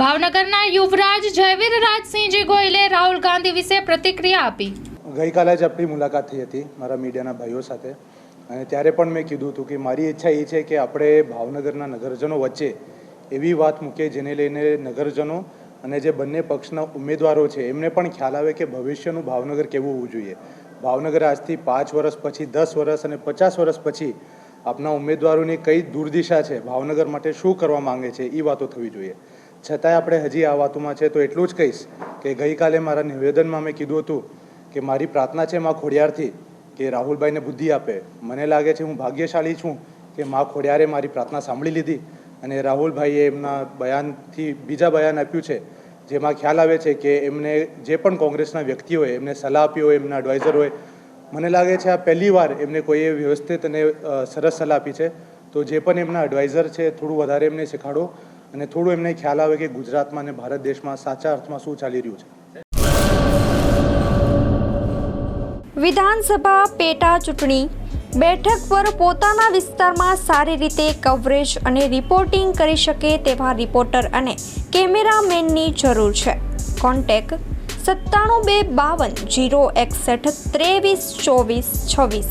ભાવનગરના યુવરાજ જયવીર રાજસિંહજી ગોયલે રાહુલ ગાંધી વિશે પ્રતિક્રિયા આપી. ગઈકાલે જ આપણી મુલાકાત થઈ હતી મારા મીડિયાના ભાઈઓ સાથે. અને ત્યારે પણ મેં કીધું હતું કે મારી ઈચ્છા એ છે કે આપણે ભાવનગરના નગરજનો વચ્ચે એવી વાત મૂકીએ જેને લઈને નગરજનો અને જે બંને પક્ષના ઉમેદવારો છે એમને પણ ખ્યાલ આવે કે ભવિષ્યનું ભાવનગર કેવું હોવું જોઈએ. ભાવનગર આજથી પાંચ વર્ષ પછી, દસ વર્ષ અને પચાસ વર્ષ પછી આપના ઉમેદવારોની કઈ દુર્દિશા છે, ભાવનગર માટે શું કરવા માંગે છે એ વાતો થવી જોઈએ. છતાંય આપણે હજી આ વાતોમાં છે તો એટલું જ કહીશ કે ગઈકાલે મારા નિવેદનમાં મેં કીધું હતું કે મારી પ્રાર્થના છે માં ખોડિયારથી કે રાહુલભાઈને બુદ્ધિ આપે. મને લાગે છે હું ભાગ્યશાળી છું કે માં ખોડિયારે મારી પ્રાર્થના સાંભળી લીધી અને રાહુલભાઈએ એમના બયાનથી બીજા બયાન આપ્યું છે જેમાં ખ્યાલ આવે છે કે એમને જે પણ કોંગ્રેસના વ્યક્તિ હોય એમને સલાહ આપી હોય, એમના એડવાઇઝર હોય, મને લાગે છે આ પહેલી વાર એમને કોઈએ વ્યવસ્થિત અને સરસ સલાહ આપી છે. તો જે પણ એમના એડવાઇઝર છે થોડું વધારે એમને શીખાડો. અને થોડું એમને ખ્યાલ આવે કે ગુજરાતમાં અને ભારત દેશમાં સાચા અર્થમાં શું ચાલી રહ્યું છે. વિધાનસભા પેટા ચૂંટણી. બેઠક પર પોતાના વિસ્તારમાં સારી રીતે કવરેજ અને રિપોર્ટિંગ કરી શકે તેવા રિપોર્ટર અને કેમેરામેનની જરૂર છે. કોન્ટેક સત્તાણું બે બાવન જીરો એકસઠ ત્રેવીસ ચોવીસ છવ્વીસ.